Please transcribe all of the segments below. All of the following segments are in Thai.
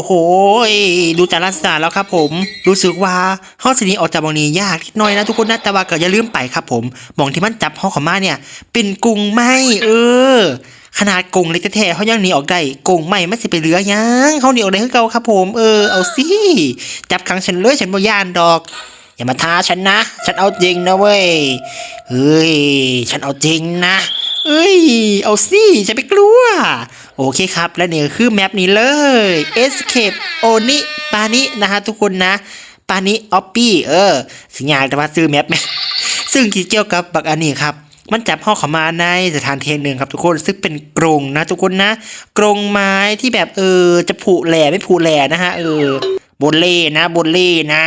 โอ้โหดูจากลักษณะแล้วครับผมรู้สึกว่าห้องสนีออกจากบางนี้ยากนิดหน่อยนะทุกคนนะแต่ว่าก็อย่าลืมไปครับผมหมองที่มันจับห้องเขามาเนี่ย เป็นกุงไม้เออ ขนาดกรงเล็กแท้ๆเขายังหนีออกได้กรงใหม่ไม่สิไปเหลือยังเขาหนีออกได้คือเก่าครับผมเออเอาสิจับขังฉันเลยฉันบ่ย่านดอก อย่ามาท้าฉันนะ ฉันเอาจริงนะเว้ยเฮ้ยฉันเอาจริงนะ เอ้ย เอาสิฉันไม่กลัว โอเคครับ และนี่ก็คือแมปนี้เลย Escape Oni ปานินะฮะทุกคนนะ ปานิออปปี้เออสัญญาณแต่ว่าซื้อแมปไหมซึ่งเกี่ยวกับบักอันนี้ครับมันจับห้องเขามาในสถานที่แห่งหนึ่งครับทุกคนซึ่งเป็นกรงนะทุกคนนะกรงไม้ที่แบบเออจะผุแหล่ไม่ผุแหล่นะฮะเออบนเล่นะบนเล่นะ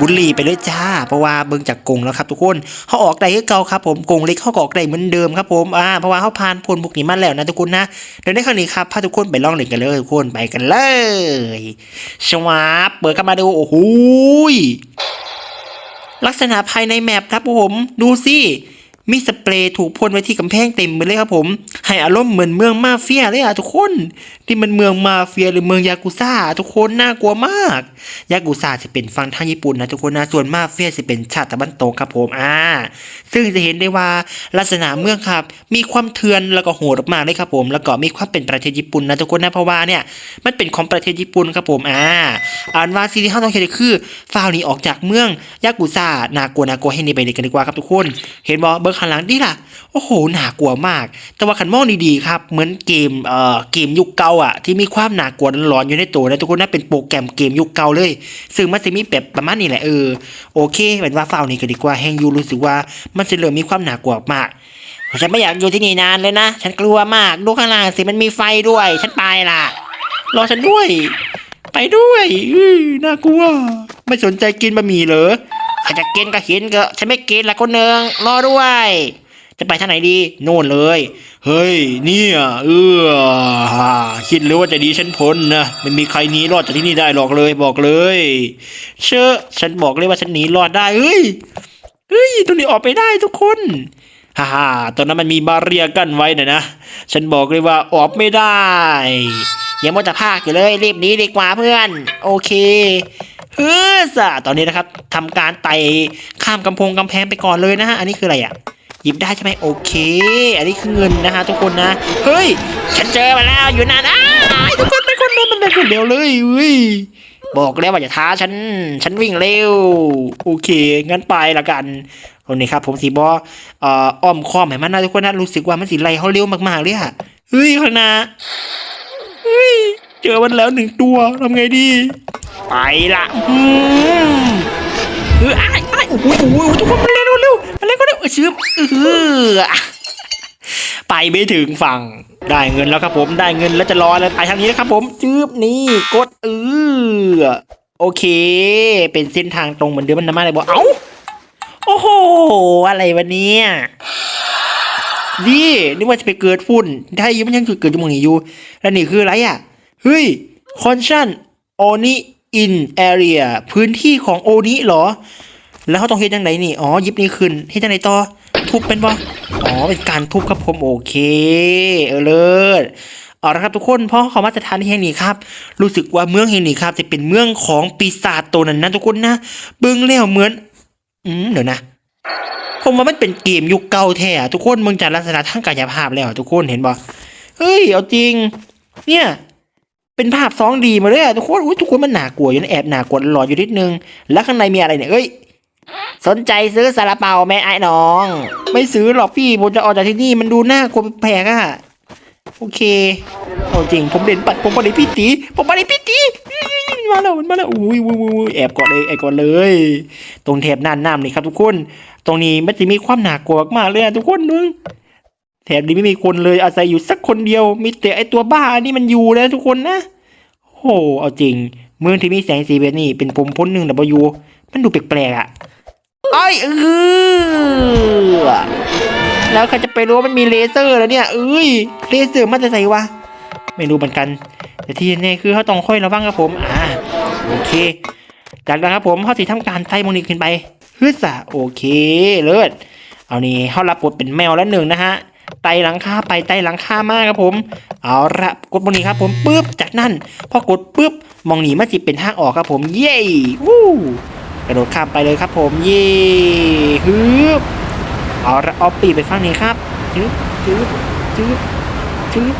บุหรี่ไปเลยจ้า เพราะว่าเบิ่งจากกรงแล้วครับทุกคนเขาออกได้คือเก่าครับผมกรงเล็กเขาออกได้เหมือนเดิมครับผมอ่าเพราะว่าเขาผ่านพ้นพวกนี้มาแล้วนะทุกคนนะเดี๋ยวในครั้งนี้ครับพาทุกคนไปลองเล่นกันเลยทุกคนไปกันเลยชวาบเปิดเข้ามาดูโอ้โหลักษณะภายในแมปครับผมดูสิมีสเปรย์ถูกพ่นไว้ที่กำแพงเต็มไปเลยครับผม ให้อารมณ์เหมือนเมืองมาเฟียเลยอะทุกคน ที่มันเมืองมาเฟียหรือเมืองยากุซ่า ทุกคนน่ากลัวมากยากุซ่าจะเป็นฝั่งทางญี่ปุ่นนะทุกคนนะ ส่วนมาเฟียจะเป็นชาติตะวันตกครับผมอ่า ซึ่งจะเห็นได้ว่าลักษณะเมืองครับ มีความเถื่อนแล้วก็โหดมากเลยครับผม แล้วก็มีความเป็นประเทศญี่ปุ่นนะทุกคนนะเพราะว่าเนี่ยมันเป็นของประเทศญี่ปุ่นครับผมอ่าอ่านว่าซีรีส์ห้าต้องเขียนคือฟ้าวหนี้ออกจากเมืองยากุซ่านากลัวนากลัวให้นี่ไปเลยกันดีกว่าครับทุกคน เห็นบอเบอร์ข้างหลังนี่ล่ะโอ้โหน่ากลัวมาก แต่ว่าขันมองดีๆครับเหมือนเกมเอ่อเกมยุคเก่าอะที่มีความน่ากลัวหลอนอยู่ในตัวนะทุกคนนะเป็นโปรแกรมเกมยุคเก่าเลย ซึ่งมันจะมีแบบประมาณนี้แหละเออโอเคเป็นว่าเฝ้านี่ก็ดีกว่าแฮงยูรู้สึกว่ามันจะเริ่มมีความหนากลัวมากฉันไม่อยากอยู่ที่นี่นานเลยนะ ฉันกลัวมากดูข้างล่างสิมันมีไฟด้วย ฉันไปละรอฉันด้วย ไปด้วยอืน่ากลัว ไม่สนใจกินบะหมี่เหรอใครจะกินก็กินก็ฉันไม่กินละคนหนึ่งรอด้วย จะไปทางไหนดี โน่นเลย เฮ้ย เนี่ย เออคิดหรือว่าจะดีฉันพ้นนะไม่มีใครหนีรอดจากที่นี่ได้หรอกเลยบอกเลย เชื่อฉันบอกเลยว่าฉันหนีรอดได้เฮ้ยเฮ้ยตัวนี้ออกไปได้ทุกคนฮ่าฮ่าตอนนั้นมันมีบาเรียกั้นไว้นะนะ ฉันบอกเลยว่าออกไม่ได้อย่ามัวแต่พากอยู่เลยรีบหนีดีกว่าเพื่อน โอเคเฮ้อสะตอนนี้นะครับทำการไต่ข้ามกำแพงกำแพงไปก่อนเลยนะฮะอันนี้คืออะไรอะ ยิบได้ใช่ไหมโอเค อันนี้คือเงินนะฮะทุกคนนะ เฮ้ย ฉันเจอมาแล้วอยู่นานอ้าทุกคนไปคนเดียวมันไปคนเดียวเลยเฮ้ยบอกแล้วว่าอย่าท้าฉัน ฉันวิ่งเร็ว โอเค งั้นไปละกันคนนี้ครับ ผมสีบออ้อมค้อมให้มันนะทุกคนนะรู้สึกว่ามันสีไล่เขาเร็วมากๆเลยอะเฮ้ยข้างหน้าเฮ้ย เจอมันแล้วหนึ่งตัวทำไงดี ไปละอืมเออไอ้ไอ้ายอ้โหโอ้โหทุกคน ชืบเออไปไม่ถึงฝั่งได้เงินแล้วครับผมได้เงินแล้วจะรออะไรไปทางนี้นะครับผมจืบนี่กดเออโอเค เป็นเส้นทางตรงเหมือนเดิมมันนะมาเลยบอกเอ้าโอ้โหอะไรวะเนี่ยนี่นึกว่าจะไปเกิดฝุ่นได้ยังไม่ยังเกิดจมูกนี่อยู่แล้วนี่คืออะไรอะเฮ้ยคอนชั่นโอนิอินแอเรียพื้นที่ของโอนิเหรอ แล้วเขาต้องเฮ็ดยังไงนี่ อ๋อยิบนี่ขึ้นเฮ็ดยังไงต่อ ทุบเป็นปะอ๋อ เป็นการทุบครับผม โอเค เออเลิศเอาละครับทุกคนเพราะเขามาสถานที่แห่งนี้ครับ รู้สึกว่าเมืองแห่งนี้ครับ จะเป็นเมืองของปีศาจตัวนั้นนะทุกคนนะเบิ่งแล้วเหมือน อืมเดี๋ยวนะผมว่ามันเป็นเกมยุคเก่าแท้ทุกคนมึงจากลักษณะทางกายภาพแล้วทุกคนเห็นบ่เฮ้ยเอาจริง เนี่ย เป็นภาพสองดีมาเลยอะทุกคนอุ้ยทุกคนมันหนากลัวอยู่นะแอบหนากลัวหลอนอยู่นิดนึง แล้วข้างในมีอะไรเนี่ยเอ้ย สนใจซื้อซาลาเปาไหมไอ้น้อง ไม่ซื้อหรอกพี่ผมจะออกจากที่นี่มันดูน่ากลัวแปลกอะโอเคเอาจริงผมเด่นปัดผมปัดในพี่ตีผมปัดในพี่ตีมาแล้วมันมาแล้วอุ้ยอุ้ยอุ้ยแอบก่อนเลยแอบก่อนเลย ตรงแถบน่านน้ำนี่ครับทุกคน ตรงนี้มันจะมีความหนากลัวมากเลยทุกคนนึงแถบนี้ไม่มีคนเลยอาศัยอยู่สักคนเดียว มีแต่ไอตัวบ้านี่มันอยู่นะทุกคนนะโอ้โหเอาจริง เมืองที่มีแสงสีแบบนี้เป็นผมพ้นหนึ่งแต่บอยูมันดูแปลกๆอะ ไอ้ยเออแล้วใครจะไปรู้ว่ามันมีเลเซอร์แล้วเนี่ยเอ้ยเลเซอร์มันจะใส่วะไม่รู้เหมือนกัน แต่ที่แน่คือเขาต้องค่อยระวังครับผมอ่าโอเค จากนั้นครับผมเขาสิทำการไต่มงนี้ขึ้นไปฮึดซะโอเคเลิศเอานี่เขารับบทเป็นแมวแล้วหนึ่งนะฮะไต่หลังคาไปไต่หลังคามากครับผม เอาละกดมองนี้ครับผมปุ๊บจากนั้นพอกดปุ๊บมองหนีมันจิเป็นทางออกครับผม เย้วู้ กระโดดข้ามไปเลยครับ ผมเย้ฮึบเอาเอาปีไปฝั่งนี้ครับจึ๊บจึ๊บจึ๊บจึ๊บ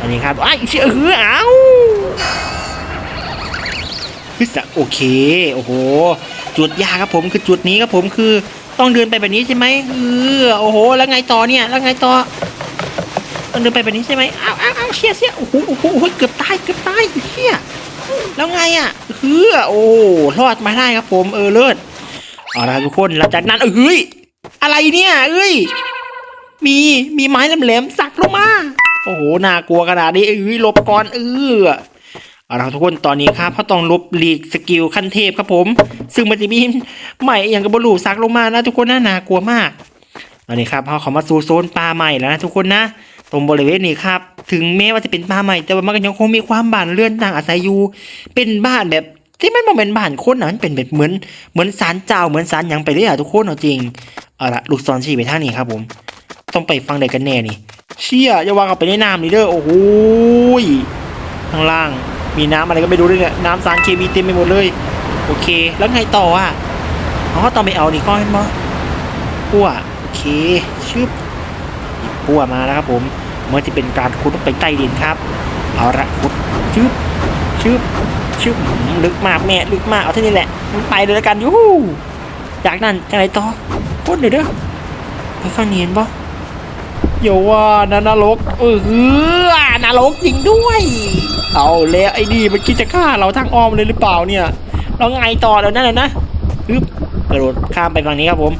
อันนี้ครับไอ้เชื่อเฮือเอาฮึสะโอเคโอ้โห จุดยากครับผมคือจุดนี้ครับผมคือต้องเดินไปแบบนี้ใช่ไหมเออโอ้โห แล้วไงต่อเนี่ย แล้วไงต่อต้องเดินไปแบบนี้ใช่ไหมอ้าวอ้าวอ้าวเชี่ยเชี่ยโอ้โหโอ้โหโอ้โหเกือบตายเกือบตายเชี่ย แล้วไงอะเฮือโอ้รอดมาได้ครับผมเออเลิศเอาละครับทุกคนหลังจากนั้นเอ้ยอะไรเนี่ยเอ้ยมีมีไม้แหลมๆสักลงมาโอ้โหน่ากลัวขนาดนี้เอ้ยลบก่อนเออเอาละครับทุกคนตอนนี้ครับเขาต้องลบหลีกสกิลขั้นเทพครับผม ซึ่งมันจะมีใหม่อย่างกับบลูสักลงมานะทุกคนน่าน่ากลัวมากตอนนี้ครับเขาเขามาสู่โซนป่าใหม่แล้วนะทุกคนนะ ตรงบริเวณนี้ครับ ถึงแม้ว่าจะเป็นป่าใหม่แต่ว่ามันก็ยังคงมีความบ้านเรือนต่างอาศัยอยู่ เป็นบ้านแบบที่มันบ่เป็นบ้านคนนะมันเป็นแบบเหมือนเหมือนศาลเจ้าเหมือนศาลยังไปเลยอะทุกคนเอาจริงเอาละลูกศรชี้ไปทางนี้ครับผม ต้องไปฟังใดกันแน่นี่ เชี่ยอย่าวางเอาไปในน้ำนี่เด้อโอ้โหข้างล่างมีน้ำอะไรก็ไม่รู้ด้วยเนี่ยน้ำสารเคมีเต็มไปหมดเลย โอเค แล้วไงต่ออะอ๋อต้องไปเอานี่ก้อนมั้ปัวโอเคชึบปัวมาแล้วครับผม มื่อจะเป็นการขุดไปใต้ดินครับ เอาละขุดชึบชึบชึบหืมลึกมากแม่ลึกมากเอาเท่านี้แหละมันไปเลยแล้วกันยูฮูจากนั้นจะไรต่อพูดหน่อยเด้อไปฟังเนียนปะอย่าว่านะนรกเออนรกจริงด้วย เอาแล้วไอ้นี่มันคิดจะฆ่าเราทางอ้อมเลยหรือเปล่าเนี่ยเราไงต่อแล้วนั่นนะฮึบกระโดดข้ามไปฝั่งนี้ครับผม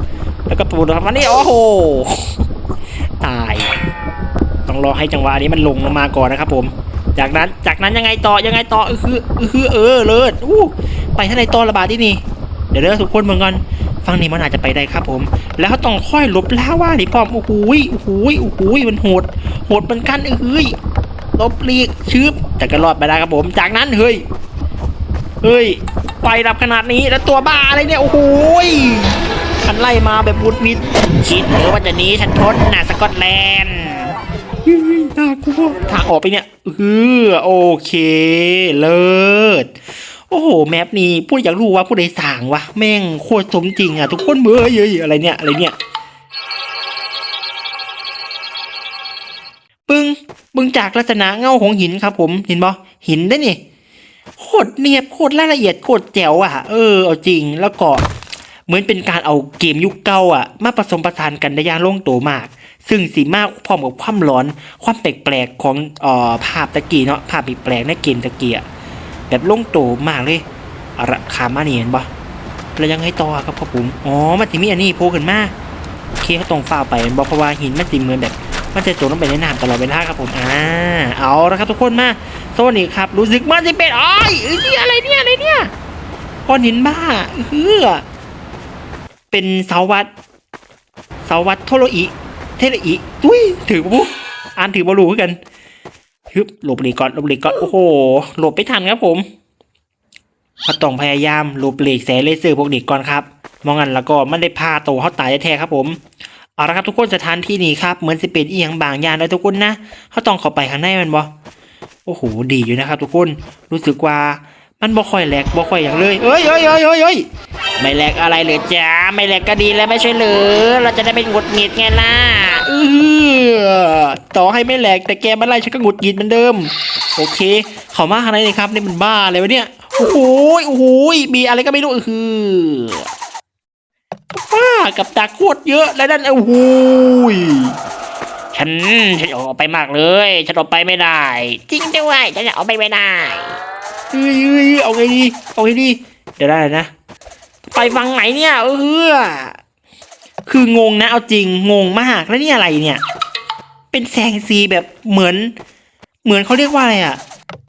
แล้วก็ปูดฝั่งนี้โอ้โห ต้องรอให้จังหวะนี้มันลงลงมาก่อนนะครับ ผม จากนั้นจากนั้นยังไงต่อยังไงต่อเออคือเออคือเออเลิศอู้ไปท่างไหนต่อระบาดที่นี่เดี๋ยวเด้อทุกคนเหมือนกันฝั่งนี้มันอาจจะไปได้ครับผม แล้วเขาต้องค่อยหลบล่าว่าดิพร้อมโอ้โหโอ้โหโอ้โหมันโหดโหดมือนกันเอ้ยลบลีกชืบแต่ก็รอดไปได้ครับผม จากนั้นเฮ้ยเฮ้ยไฟดับขนาดนี้แล้วตัวบ้าอะไรเนี่ยโอ้โหฉันไล่มาแบบบุดวิดคิดหรือว่าจะหนี้ฉันทนนะสกอตแลนด์ เฮ้ยน่ากลัวทางออกไปเนี่ยเออโอเค เลิศโอ้โห แมปนี้พูดอยากรู้ว่าผู้ใดสั่งวะแม่งโคตรสมจริงอะ ทุกคนเบื่อเยอะอะไรเนี่ย อะไรเนี่ย ปึ้งปึ้งจากลักษณะเงาของหินครับผมเห็นบ่หินได้นี่โคตรเนียบโคตรรายละเอียดโคตรแจ๋วอะ เออเอาจริงแล้วก็ เหมือนเป็นการเอาเกมยุคเก่าอะ มาผสมผสานกันได้อย่างลงตัวมาก ซึ่งสีมากพร้อมกับความร้อน ความแปลกๆของเอ่อภาพตะกี้เนาะภาพแปลกในเกมตะกี้อะแบบลงตัวมากเลยอาละขามานี่เห็นปะแล้วยังไงต่อครับพ่อผมอ๋อมันสิมีอันนี้โผล่ขึ้นมาโอเคเขาตรงฝ้าไปบอกเพราะว่าหินมันสิเหมือนแบบมันจะจมลงไปในน้ำตลอดเวลาครับผมอ่าเอาละครับทุกคนมาโซนนี้ครับรู้สึกมันจะเป็นอ้อยเอ้ยนี่อะไรเนี่ยอะไรเนี่ยก้อนหินบ้าเฮือ เป็นเสาวัดเสาวัดโทโรอิ เทเลอิตุ้ยถือปุ๊บอ่านถือบอลูกันฮึบหลบหลีกก่อนหลบหลีกก่อนโอ้โหหลบไม่ทันครับผมเขาต้องพยายามหลบหลีกแสเลเซอร์พวกเด็กก่อนครับมองกันแล้วก็ไม่ได้พาโตวเขาตายแท้ๆครับผมเอาละครับทุกคนสถานที่นี้ครับเหมือนสิเป็นอีหยังบางอย่างเลยทุกคนนะเขาต้องเข้าไปข้างในมันบ่โอ้โหดีอยู่นะครับทุกคนรู้สึกว่า มันบ่ค่อยแหลกบ่ค่อยอย่างเลยเอ้ยเอ้ยเอ้ยเอ้ยเอ้ยไม่แหลกอะไรเลยจ้าไม่แหลกก็ดีแล้วไม่ใช่เหรือเราจะได้ไม่หงุดหงิดไงล่ะเออต่อให้ไม่แหลกแต่แกมาไล่ฉันก็หงุดหงิดเหมือนเดิม โอเค เข้ามาข้างในเลยครับนี่มันบ้าอะไรวะเนี่ยโอ้โหโอ้โหมีอะไรก็ไม่รู้เออป้ากับดักโคตรเยอะแล้วนั่นโอ้โหยฉันฉันออกไปมากเลย ฉันออกไปไม่ได้ จริงด้วยฉันจะเอาไปไม่ได้ เฮ้ยเอาไงดี เอาไงดี เดี๋ยวได้นะ ไปฟังไหนเนี่ยเออคืองงนะเอาจริงงงมากแล้วนี่อะไรเนี่ย เป็นแสงสีแบบเหมือน เหมือนเขาเรียกว่าอะไรอะ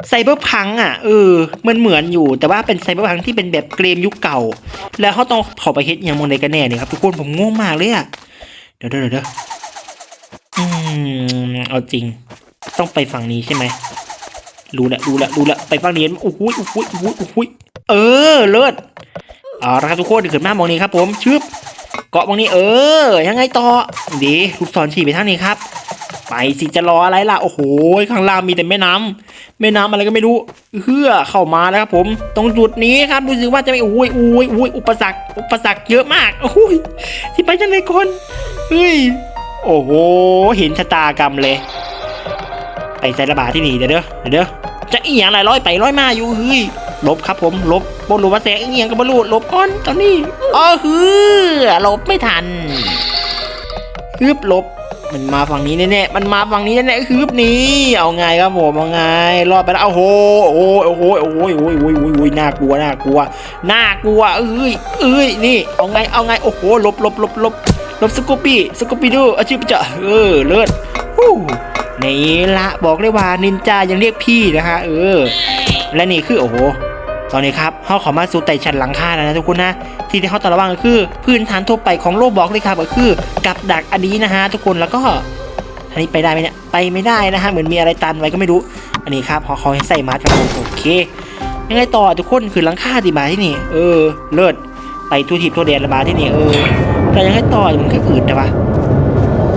ไซเบอร์พังอะเออมันเหมือนอยู่แต่ว่าเป็นไซเบอร์พังที่เป็นแบบเกมยุคเก่า แล้วเขาต้องขอไปเฮ็ดอย่างมงใดกันแน่เนี่ยครับทุกคนผมงงมากเลยอะเดี๋ยวเดี๋ยวเดี๋ยวอืมเอาจริง ต้องไปฝั่งนี้ใช่ไหม รู้ละรู้ละรู้ละไปฝั่งนี้โอ้โหโอ้โหโอ้โหโอ้โหเออเลิศเอาละครับทุกคนเดี๋ยวขึ้นมามองนี้ครับ ผมชึบเกาะมองนี้เออ ยังไงต่อดีลูกศรชี้ไปทางนี้ครับ ไปสิจะรออะไรล่ะโอ้โหข้างล่างมีแต่แม่น้ำแม่น้ำอะไรก็ไม่รู้เฮือเข้ามาแล้วครับ ผมตรงจุดนี้ครับรู้สึกว่าจะไม่โอ้ยโอ้ยโอ้ยอุปสรรคอุปสรรคเยอะมากโอ้ยที่ไปจังเลยคนเฮ้ยโอ้โห เห็นชะตากรรมเลย ไปใส่ระบาดที่นี่เดี๋ยวเด้อเด้อจะอีหยังหลายร้อยไปร้อยมาอยู่เฮ้ยลบครับผมลบบนรูว่แสงอีหยังกับบรูลบก่อนตอนนี้อ๋อฮือลบไม่ทันฮึบลบมันมาฝั่งนี้แน่ๆ มันมาฝั่งนี้แน่ๆ คืบนี้ เอาไงครับผม เอาไง รอดไปแล้ว โอ้โห โอ้โห โอ้โห โอ้โห โอ้โห โอ้โห น่ากลัว น่ากลัว น่ากลัว เอ้ย เอ้ย นี่ เอาไง เอาไง โอ้โห ลบลบลบลบลบสกูปี้ สกูปี้ดูอาชีพจะเออ เลิศ นี่ละบอกเลยว่านินจายังเรียกพี่นะฮะเออ และนี่คือโอ้โหตอนนี้ครับเขาขอมาสู่ไต่ชั้นหลังคาแล้วนะทุกคนนะที่ที่เขาต้องระวังก็คือ พื้นฐานทั่วไปของโลกบอกเลยครับก็คือกับดักอันนี้นะฮะทุกคนแล้วก็อันนี้ไปได้ไหมเนี่ยไปไม่ได้นะฮะเหมือนมีอะไรตันไว้ก็ไม่รู้ อันนี้ครับเขาเขาให้ใส่มาร์กครับโอเคยังไงต่อทุกคนคือหลังคาที่มาที่นี่ เออ เลิศไปทั่วทิพย์ทั่วแดนระบาดที่นี่เออแต่ยังไงต่อมันก็อืดแต่ว่า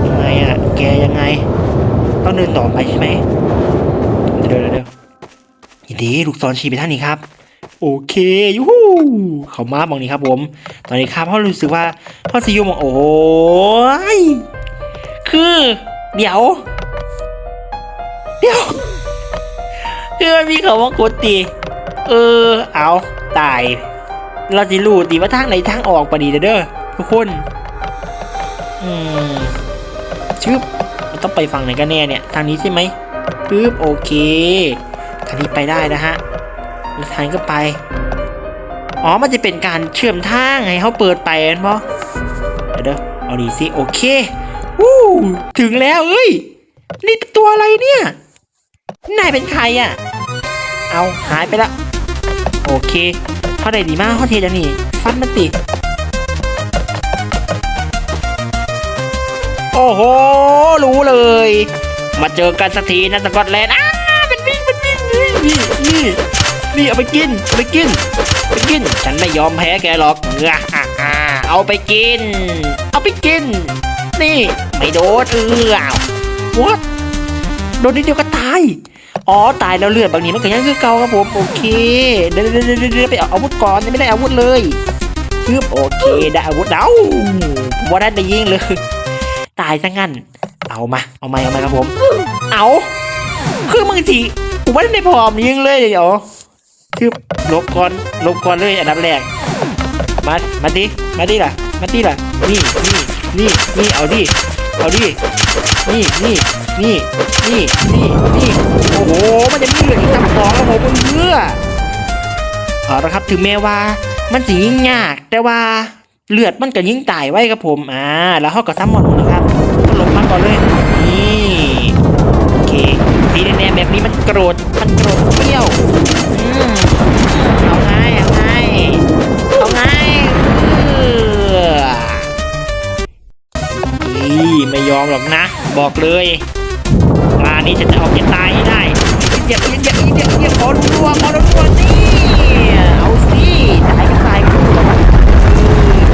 ยังไงอะแกยังไง ต้องเดินต่อไปใช่ไหมเดี๋ยวเดี๋ยวเดี๋ยวยินดีลูกศรชี้ไปท่างนี้ครับ โอเคยูฮูเขามาบองนี้ครับผม ตอนนี้ครับเขารู้สึกว่าเขาสิอยูมองโอ้ยคือ เดี๋ยว เดี๋ยวคือมันมีเขาว่ากดตีเออ เอาตายเราจะรู้ดีว่าทางไหนทางออกปะดีเด้อทุกคน อืมชึบ ต้องไปฝั่งไหนกันแน่เนี่ย ทางนี้ใช่ไหมปึ๊บโอเคทางนี้ไปได้นะฮะอีกทางก็ไป อ๋อ มันจะเป็นการเชื่อมทางให้เขาเปิดไปเห็นปะเดี๋ยวเด้อเอาดีสิโอเควู้ถึงแล้วเอ้ย นี่ตัวอะไรเนี่ย นายเป็นใครอะ เอาหายไปละ โอเคเขาได้ดีมากเขาเทจังนี่ ฟันมันติ โอ้โห รู้เลย มาเจอกันสักทีนะสกอตแลนด์อ้ามันวิ่งมันวิ่งนี่นี่นี่เอาไปกินเอาไปกินไปกิน ฉันไม่ยอมแพ้แกหรอกอะอ่อเอาไปกิน เอาไปกิน นี่ไม่โดนเอออ้าว what โดนนิดเดียวก็ตายอ๋อตายแล้วเลือดบางนี้มันก็ยังคือเก่าครับผมโอเคเดี๋ยวเดี๋ยวเดี๋ยวไปเอาอาวุธก่อนยังไม่ได้อาวุธเลยคืบโอเคได้อาวุธแล้วผมว่าได้ได้ยิงเลย ตายซะงั้น เอามา เอาไมาเอาไมาครับผม เอาคือมึงจีกูไม่ได้พร้อมยิงเลยเดี๋ยวคือลบก่อนลบก่อนเลยอันดับแรก มา มาดิ มาดิล่ะ มาดิล่ะ นี่นี่นี่นี่เอาดิ เอาดิ นี่นี่นี่นี่นี่นี่โอ้โห มันจะมีเหลืออีกสามสองแล้วผมเพื่อเอาละครับ ถึงแม้ว่า มันสิยิ่งยาก แต่ว่า เลือดมันก็ยิ่งตายไว้ครับผมอ่าแล้วเขาก็ซ้ำหมดนะครับก็ลงมาก่อนเลยนี่โอเคสีแดงแบบนี้มันโกรธมันโกรธเปรี้ยวอืมเอาไงเอาไงเอาไงนี่ไม่ยอมหรอกนะ บอกเลยมานี้ฉันจะเอาแกตายให้ได้เดี๋ยวเดี๋ยวเดี๋ยวเดี๋ยวเดี๋ยวขอดูดวงขอดูดวงนี่ เอาสิตายก็ตายคู่แล้วมัน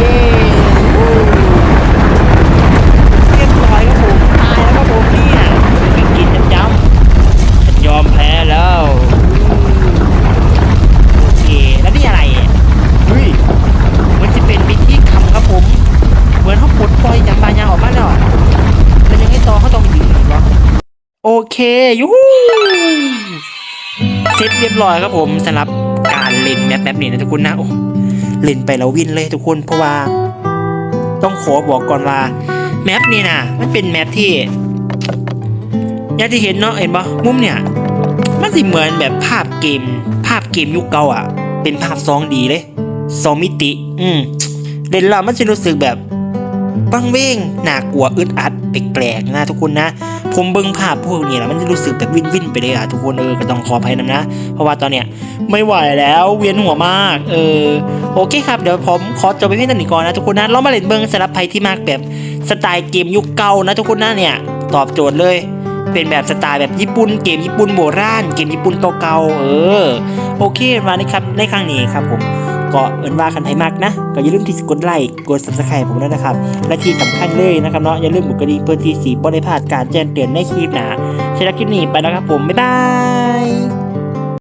เย้วู้เรียบร้อยครับผมตายแล้วครับผมเนี่ยกินกินจำจำฉันยอมแพ้แล้วโอเคแล้วนี่อะไรอะเฮ้ยมันจะเป็นพิธีกรรมครับผม เหมือนเขาปลดปล่อยจากบางอย่างออกมาแล้วอะแล้วยังไงต่อเขาต้องยืนเหรอโอเคยูฮูเสร็จเรียบร้อยครับผมสำหรับการเล่นแมปแบบนี้นะทุกคนนะโอ้ เล่นไปแล้ววินเลยทุกคนเพราะว่า ต้องขอบอกก่อนว่าแมปนี่นะมันเป็นแมปที่อย่างที่เห็นเนาะเห็นปะมุมเนี่ยมันสิเหมือนแบบภาพเกม ภาพเกมยุคเก่าอะ เป็นภาพซองดีเลยสองมิติ อืมเล่นแล้วมันจะรู้สึกแบบ บังเวงน่ากลัวอึดอัดแปลกๆนะทุกคนนะ ผมเบิ่งภาพพวกนี้แล้วมันจะรู้สึกแบบวินวินไปเลยอะทุกคนเออก็ต้องขออภัยนะนะ เพราะว่าตอนเนี้ยไม่ไหวแล้วเวียนหัวมาก เออโอเคครับเดี๋ยวผมขอจบไปเพียงเท่านี้ก่อนนะทุกคนนะเรามาเล่นเบิ่งสำหรับใครที่มากแบบสไตล์เกมยุคเก่านะทุกคนนะเนี่ยตอบโจทย์เลยเป็นแบบสไตล์แบบญี่ปุ่นเกมญี่ปุ่นโบราณเกมญี่ปุ่นเก่าๆเออ โอเคมาในครับในครั้งนี้ครับผม ก็เอินว่าคันไทยมากนะ ก็อย่าลืมที่กดไลค์กด subscribe ผมด้วยนะครับ และที่สำคัญเลยนะครับเนาะอย่าลืมกดกระดิ่งเพื่อที่สีบ่ได้พลาดการแจ้งเตือนในคลิปหนะสำหรับคลิปนี้ไปแล้วครับผมบ๊ายบาย